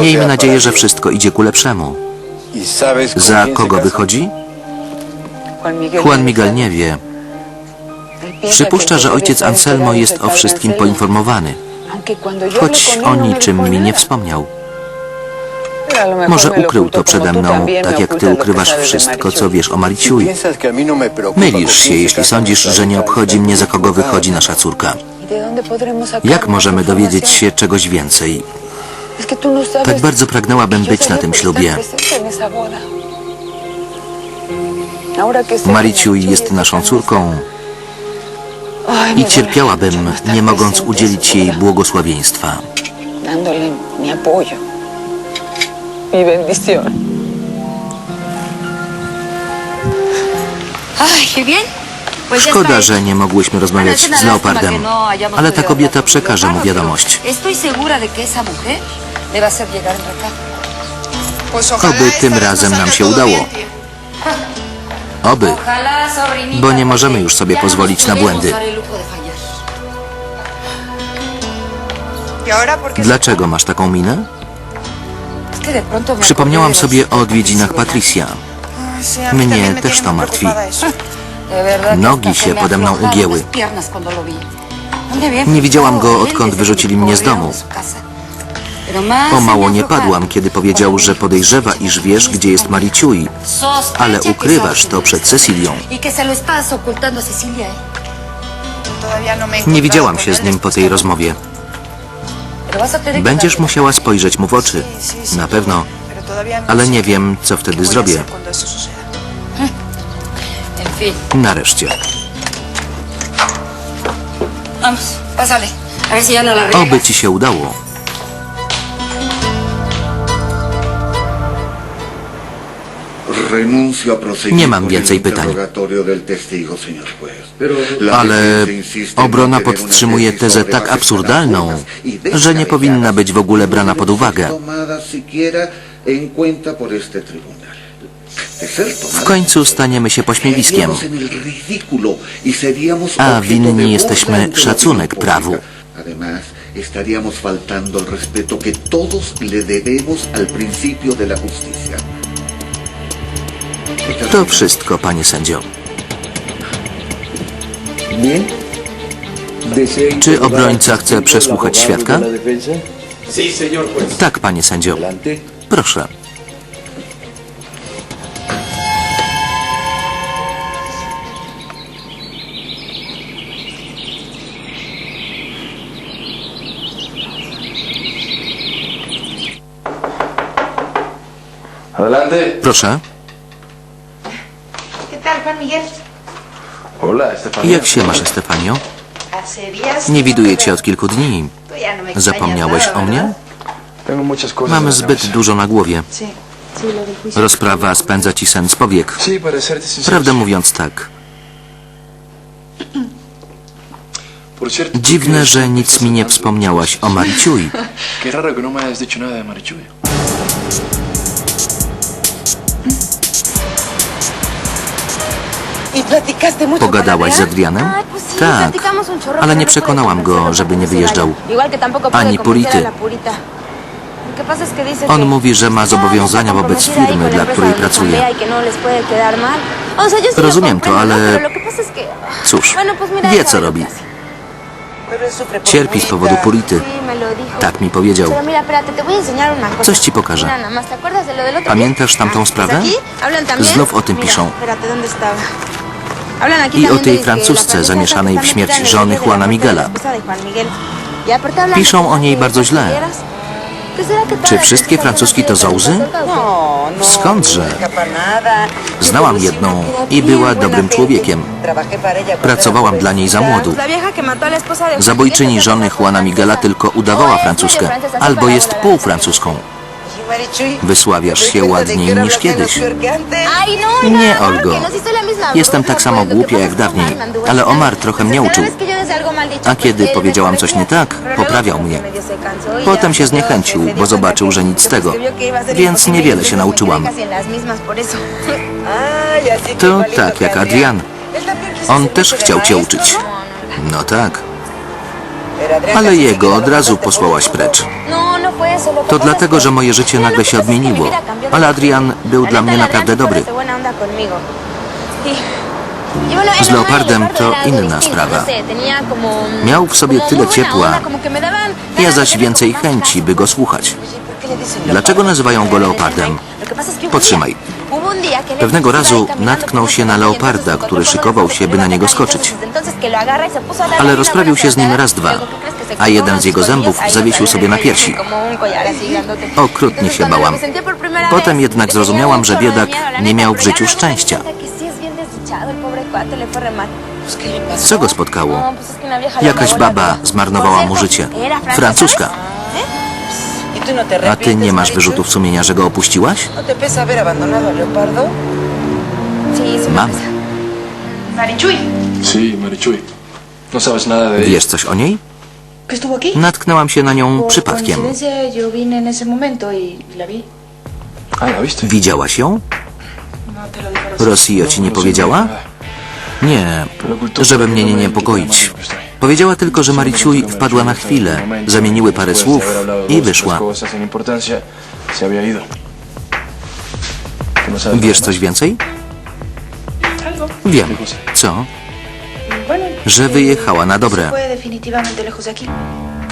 Miejmy nadzieję, że wszystko idzie ku lepszemu. Za kogo wychodzi? Juan Miguel nie wie. Przypuszcza, że ojciec Anselmo jest o wszystkim poinformowany, choć o niczym mi nie wspomniał. Może ukrył to przede mną, tak jak ty ukrywasz wszystko, co wiesz o Mariciui. Mylisz się, jeśli sądzisz, że nie obchodzi mnie, za kogo wychodzi nasza córka. Jak możemy dowiedzieć się czegoś więcej? Tak bardzo pragnęłabym być na tym ślubie. Mariciui jest naszą córką. I cierpiałabym, nie mogąc udzielić jej błogosławieństwa. Szkoda, że nie mogłyśmy rozmawiać z Leopardem, ale ta kobieta przekaże mu wiadomość. Oby tym razem nam się udało. Oby, bo nie możemy już sobie pozwolić na błędy. fallar. Dlaczego masz taką minę? Przypomniałam sobie o odwiedzinach Patricia. Mnie też to martwi. Nogi się pode mną ugięły. las piernas cuando lo vi. ¿Dónde había Nie widziałam go, odkąd wyrzucili mnie z domu. De su casa? Pero más O se mało me nie padłam, kiedy powiedział, że podejrzewa, iż wiesz, gdzie jest Mariciui, ale ukrywasz to przed Cecilią. ¿eh? Nie widziałam się z nim po tej rozmowie. Będziesz musiała spojrzeć mu w oczy. Na pewno, ale nie wiem, co wtedy zrobię. Fin, Nareszcie. no. Oby ci się udało. Nie mam więcej pytań. Ale obrona podtrzymuje tezę tak absurdalną, y że nie powinna być w ogóle brana pod uwagę. W końcu staniemy się pośmiewiskiem, y a winni jesteśmy szacunek prawu. estaríamos faltando el respeto que todos le debemos al principio de la justicia. To wszystko, panie sędzio. Czy obrońca chce przesłuchać świadka? Tak, panie sędzio. Proszę. Proszę. ¿Qué tal, Juan Miguel? Hola. Jak się masz, Estefanio? Hace días Nie widuję cię od kilku dni. veo. Tú ya no me extrañas Zapomniałeś nada, o mnie? ¿verdad? Tengo muchas cosas. Mamy en la zbyt cabeza. dużo na głowie. Sí, sí, lo del juicio. Rozprawa spędza ci sen z powiek. Sí, para serte sincero. Prawdę mówiąc tak. Por cierto, ¿tú Dziwne, że nic mi nie wspomniałaś o Mariciui. Qué raro que no me hayas dicho nada de Marichuy. Pogadałaś z? Adrianem? Tak, chorro, ale nie przekonałam go, żeby nie wyjeżdżał. Ani Purity. On mówi, że ma zobowiązania wobec ahí firmy, dla której pracuje. y no Rozumiem to, ale-. Cóż, wie co robi. Cierpi z powodu Purity. Tak mi powiedział. Coś ci pokażę. Mira, nada más, ¿te acuerdas de lo del otro Pamiętasz tamtą sprawę? Znów o tym piszą. I o tej Francuzce zamieszanej w śmierć żony la Juana Miguela. Y Piszą o niej bardzo źle. caballeras- ¿Qué será que todas Czy wszystkie Francuski to zołzy? No, no. Skądże? no nada. Znałam jedną i była dobrym człowiekiem. Pracowałam dla niej za młodu. Zabójczyni żony Juana Miguela tylko udawała francuskę, albo jest półfrancuską. Wysławiasz ¿te się ładniej niż kiedyś. no, Nie, no, Olgo. no, Jestem tak samo głupia jak dawniej, ale. Omar trochę mnie uczył. A kiedy powiedziałam coś nie tak, poprawiał mnie. y Potem się zniechęcił, bo zobaczył, że nic z tego. Więc niewiele y się nauczyłam. To tak jak Adrian. On też chciał cię uczyć. ¿no? No tak, ale jego od razu posłałaś precz. To dlatego, że moje życie nagle się odmieniło. Ale Adrian był dla mnie naprawdę dobry. Z Leopardem to inna sprawa. Miał w sobie tyle ciepła, ja zaś więcej chęci, by go słuchać. Dlaczego nazywają go leopardem? Potrzymaj. Pewnego razu natknął się na leoparda, który szykował się, by na niego skoczyć. Ale rozprawił się z nim raz, dwa, a jeden z jego zębów zawiesił sobie na piersi. Okrutnie się bałam. Potem jednak zrozumiałam, że biedak nie miał w życiu szczęścia. Co go spotkało? Jakaś baba zmarnowała mu życie. Francuska. ¿Y tú no te A ty nie masz wyrzutów sumienia, że go opuściłaś? Mam. No. Wiesz coś o niej? Natknęłam się na nią przypadkiem. y. Widziałaś ją? No. Rosjo ci nie powiedziała? Nie, żeby mnie nie niepokoić. Powiedziała tylko, że Mariciuj wpadła na chwilę, zamieniły parę słów i wyszła. Wiesz coś więcej? Wiem. Co? Że wyjechała na dobre. fue definitivamente lejos de aquí.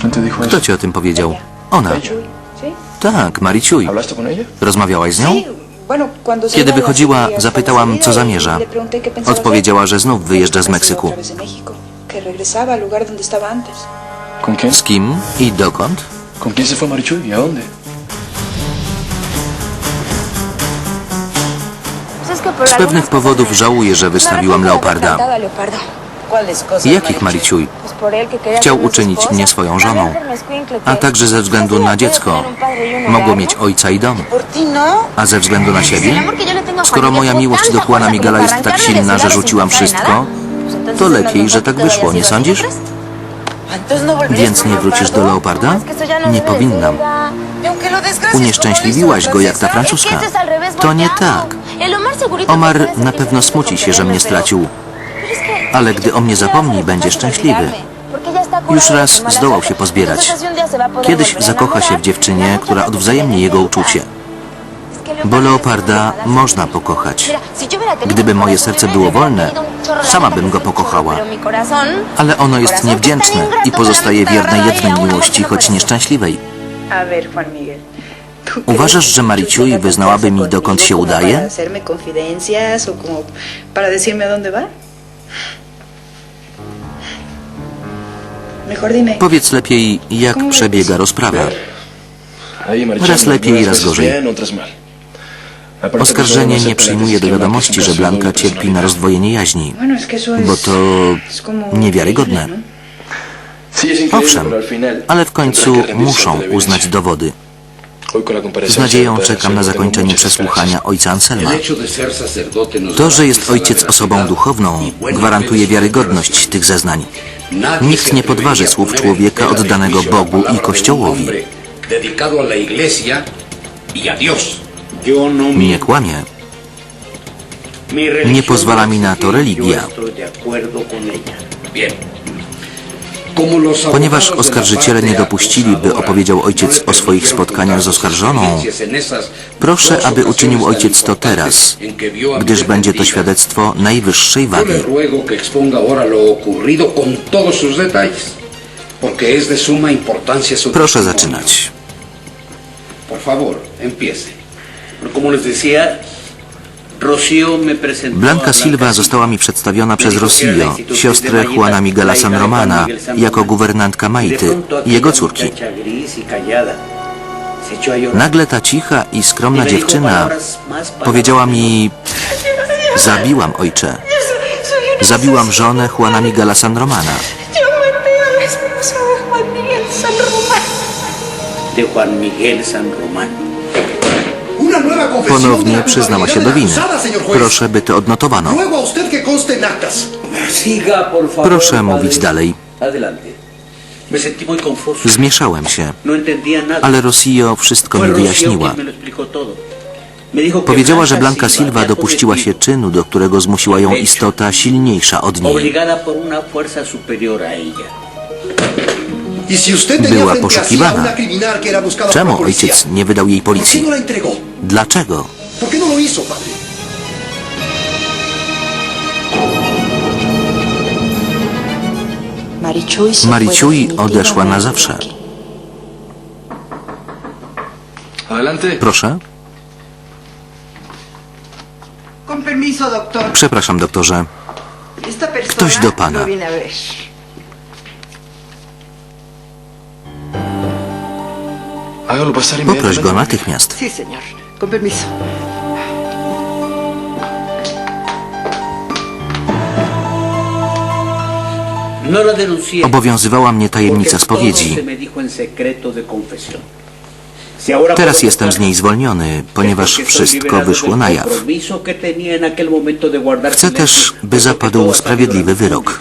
¿Quién te dijo Kto ci o tym powiedział? Ona. Tak, Mariciuj. Rozmawiałaś z nią? Kiedy wychodziła, zapytałam, co y zamierza. Odpowiedziała, że znów wyjeżdża z Meksyku. Z kim i dokąd? ¿Y? Z pewnych powodów żałuję, że wystawiłam leoparda. Jakich Mariciuj? Chciał uczynić mnie swoją żoną, a także ze względu na dziecko. Mogło mieć ojca i dom. ¿Por ti no? A ze względu na siebie? Skoro moja miłość do Juana Miguela jest tak silna, że rzuciłam wszystko, to lepiej, że tak wyszło, nie sądzisz? No Więc nie wrócisz do leoparda? Nie powinnam. Y Unieszczęśliwiłaś go jak ta francuska. To nie tak. Omar na pewno smuci się, że mnie stracił. Ale gdy o mnie zapomni, będzie szczęśliwy. Już raz zdołał się pozbierać. Kiedyś zakocha się w dziewczynie, która odwzajemni jego uczucie. Bo leoparda można pokochać. Gdyby moje serce było wolne, sama bym go pokochała. Ale ono jest niewdzięczne i pozostaje wierne jednej miłości, choć nieszczęśliwej. A ver, Juan Miguel. ¿tú Uważasz, że Mariciuj wyznałaby mi, dokąd się udaje? Powiedz lepiej, jak przebiega rozprawa. Raz lepiej, raz gorzej. Oskarżenie nie przyjmuje do wiadomości, że Blanka cierpi na rozdwojenie jaźni, bo to niewiarygodne. ¿no? Owszem, ale w końcu muszą uznać dowody. Z nadzieją czekam na zakończenie przesłuchania ojca Anselma. Nos To, że jest ojciec osobą duchowną, y gwarantuje wiarygodność tych zeznań. Nikt nie podważy słów człowieka oddanego Bogu i Kościołowi. y no Nie kłamie. Nie pozwala mi na to religia. Ponieważ oskarżyciele nie dopuścili, by opowiedział ojciec o swoich spotkaniach z oskarżoną, proszę, aby uczynił ojciec to teraz, gdyż będzie to świadectwo najwyższej wagi. Proszę zaczynać. Por favor, empiece. Como les decía, Blanca Silva została mi przedstawiona przez Rosillo, siostrę Juana Miguela San Romana, jako guwernantka Maity i jego córki. Nagle ta cicha i skromna dziewczyna powiedziała mi: Zabiłam ojcze. Zabiłam żonę Juana Miguela San Romana. De Juan Miguel San Román. Ponownie przyznała się do winy. Proszę, by to odnotowano. Proszę mówić dalej. Zmieszałem się, ale Rosjo wszystko mi wyjaśniła. Powiedziała, że Blanka Silva dopuściła się czynu, do którego zmusiła ją istota silniejsza od niej. Była poszukiwana. Czemu ojciec nie wydał jej policji? Dlaczego? Mariciui odeszła na zawsze. Proszę. Przepraszam, doktorze. Ktoś do pana. Poproś go natychmiast. Obowiązywała mnie tajemnica spowiedzi. Teraz jestem z niej zwolniony, ponieważ wszystko wyszło na jaw. Chcę też, by zapadł sprawiedliwy wyrok.